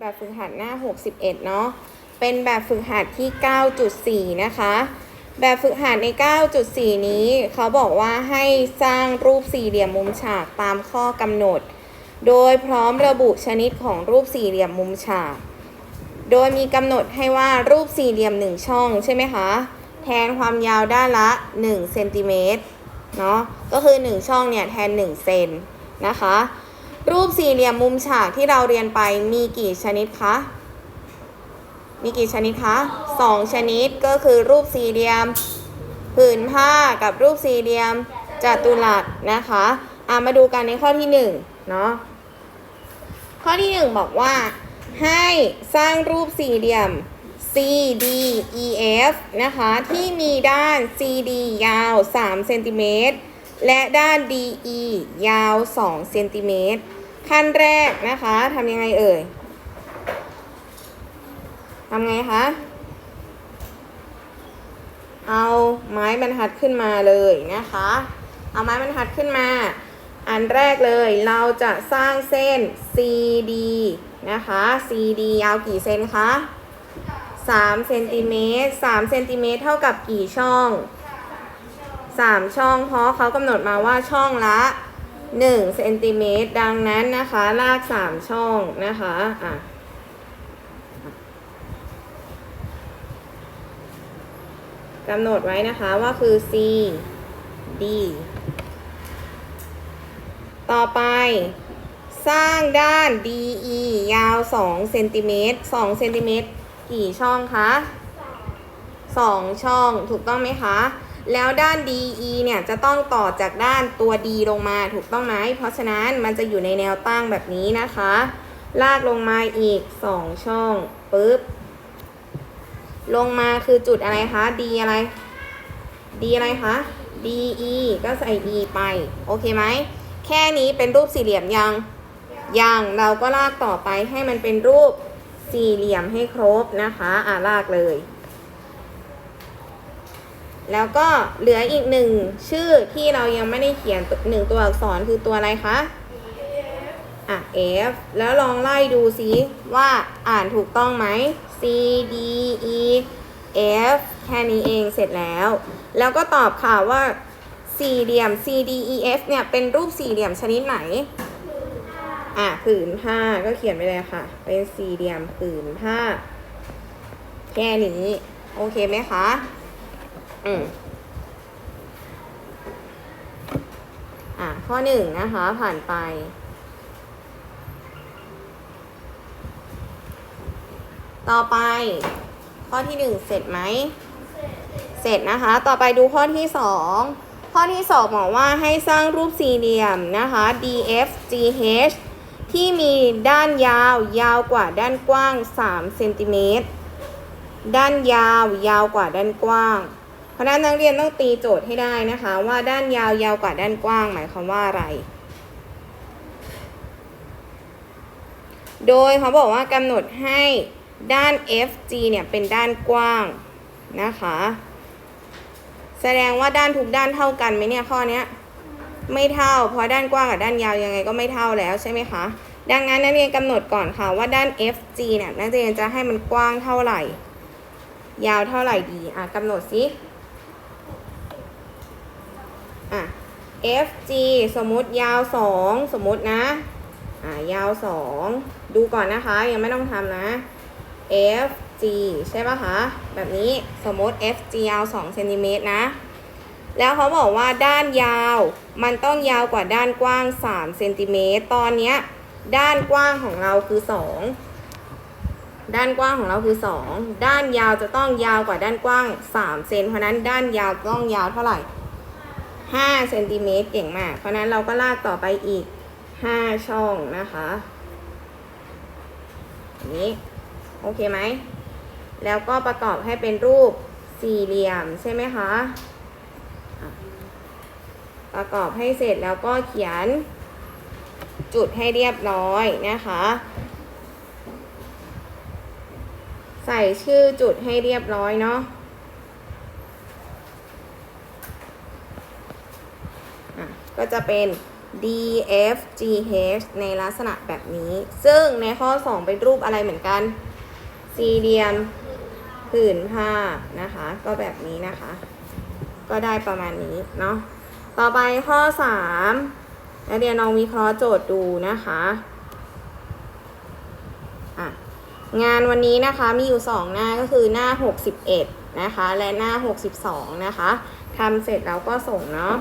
แบบฝึกหัดหน้า 61 เนาะ เป็นแบบฝึกหัดที่ 9.4 นะคะ แบบฝึกหัดใน 9.4 นี้ เขาบอกว่าให้สร้างรูปสี่เหลี่ยมมุมฉากตามข้อกำหนด โดยพร้อมระบุชนิดของรูปสี่เหลี่ยมมุมฉาก โดยมีกำหนดให้ว่ารูปสี่เหลี่ยม 1 ช่องใช่ไหมคะ แทนความยาวด้านละ 1 เซนติเมตร เนาะ ก็คือ 1 ช่องเนี่ยแทน 1 เซนนะคะ รูปสี่เหลี่ยมมุมฉากที่เราเรียนไปมีกี่ชนิดคะ มีกี่ชนิดคะสองชนิดก็คือรูปสี่เหลี่ยมผืนผ้ากับรูปสี่เหลี่ยมจัตุรัสนะคะอะมาดูกันในข้อที่หนึ่งเนาะ ข้อที่หนึ่งบอกว่า ให้สร้างรูปสี่เหลี่ยม CDEF นะคะ ที่มีด้าน CD ยาว3เซนติเมตรและด้าน DE ยาว2เซนติเมตร ขั้นแรกนะคะทำยังไงเอ่ยทำไงคะเอาไม้บรรทัดขึ้นมาเลยนะคะ เอาไม้บรรทัดขึ้นมา อันแรกเลยเราจะสร้างเส้น CD นะคะ CD ยาวกี่เซนคะ3เซนติเมตร3เซนติเมตรเท่ากับกี่ช่อง 3 ช่อง เพราะเขากำหนดมาว่าช่องละ 1เซนติเมตรดังนั้นนะคะ ลาก 3 ช่องนะคะอะกำหนดไว้นะคะว่าคือ C D ต่อไป สร้างด้าน DE ยาว2เซนติเมตร2เซนติเมตรกี่ช่องคะ 2 ช่องถูกต้องไหมคะ แล้วด้าน DE เนี่ยจะต้องต่อจากด้านตัว D ลงมาถูกต้องไหม เพราะฉะนั้นมันจะอยู่ในแนวตั้งแบบนี้นะคะ ลากลงมาอีก 2 ช่องปึ๊บ ลงมาคือจุดอะไรคะ D อะไร D อะไรคะ DE ก็ใส่ E ไป โอเคไหม แค่นี้เป็นรูปสี่เหลี่ยมยัง ยัง เราก็ลากต่อไปให้มันเป็นรูปสี่เหลี่ยมให้ครบนะคะ อ่าลากเลย แล้วก็เหลืออีกหนึ่งชื่อที่เรายังไม่ได้เขียนหนึ่งตัวอักษรคือตัวอะไรคะ อะ F แล้วลองไล่ดูซิว่าอ่านถูกต้องไหม C D E F แค่นี้เองเสร็จแล้ว แล้วก็ตอบค่ะว่าสี่เหลี่ยม C D E F เนี่ยเป็นรูปสี่เหลี่ยมชนิดไหน อะผืนผ้าก็เขียนไปเลยค่ะ เป็นสี่เหลี่ยมผืนผ้า แค่นี้ โอเคไหมคะ อืมอะข้อหนึ่งนะคะ ผ่านไป ต่อไป ข้อที่หนึ่งเสร็จไหม เสร็จนะคะ ต่อไปดูข้อที่สองข้อที่สองบอกว่าให้สร้างรูปสี่เหลี่ยมนะคะ DFGH ที่มีด้านยาวยาวกว่าด้านกว้าง3เซนติเมตร ด้านยาวยาวกว่าด้านกว้าง เพราะนั้นนักเรียนต้องตีโจทย์ให้ได้นะคะ ว่าด้านยาวยาวกว่าด้านกว้าง หมายความว่าอะไร โดยเขาบอกว่ากำหนดให้ด้าน FG เนี่ยเป็นด้านกว้างนะคะ แสดงว่าด้านทุกด้านเท่ากันไหมเนี่ยข้อนี้ไม่เท่า เพราะด้านกว้างกับด้านยาวยังไงก็ไม่เท่าแล้วใช่ไหมคะ ดังนั้นนักเรียนกำหนดก่อนค่ะว่าด้าน FG เนี่ยนักเรียนจะให้มันกว้างเท่าไหร่ ยาวเท่าไหร่ดี อะกำหนดสิ อะ FG สมมติยาว 2 สมมตินะ อะยาว 2 ดูก่อนนะคะ ยังไม่ต้องทำนะ FG ใช่ป่ะคะ แบบนี้สมมติ FG ยาว2เซนติเมตรนะ แล้วเขาบอกว่าด้านยาว มันต้องยาวกว่าด้านกว้าง3เซนติเมตรตอนเนี้ยด้านกว้างของเราคือ 2 ด้านกว้างของเราคือ 2 ด้านยาวจะต้องยาวกว่าด้านกว้าง3เซนเพราะนั้นด้านยาวต้องยาวเท่าไหร่ 5เซนติเมตรเก่งมาก เพราะนั้นเราก็ลากต่อไปอีก 5 ช่องนะคะนี้โอเคไหม แล้วก็ประกอบให้เป็นรูปสี่เหลี่ยมใช่ไหมคะ ประกอบให้เสร็จแล้วก็เขียนจุดให้เรียบร้อยนะคะ ใส่ชื่อจุดให้เรียบร้อยเนาะอะ ก็จะเป็น D F G H ในลักษณะแบบนี้ ซึ่งในข้อ 2 เป็นรูปอะไรเหมือนกัน สี่เหลี่ยมผืนผ้านะคะ ก็แบบนี้นะคะ ก็ได้ประมาณนี้เนาะ ต่อไปข้อ3แล้วเดี๋ยวน้องวิเคราะห์โจทย์ดูนะคะอะงานวันนี้นะคะมีอยู่ 2 หน้าก็คือหน้า 61 นะคะ และหน้า 62 นะคะทำเสร็จแล้วก็ส่งเนาะ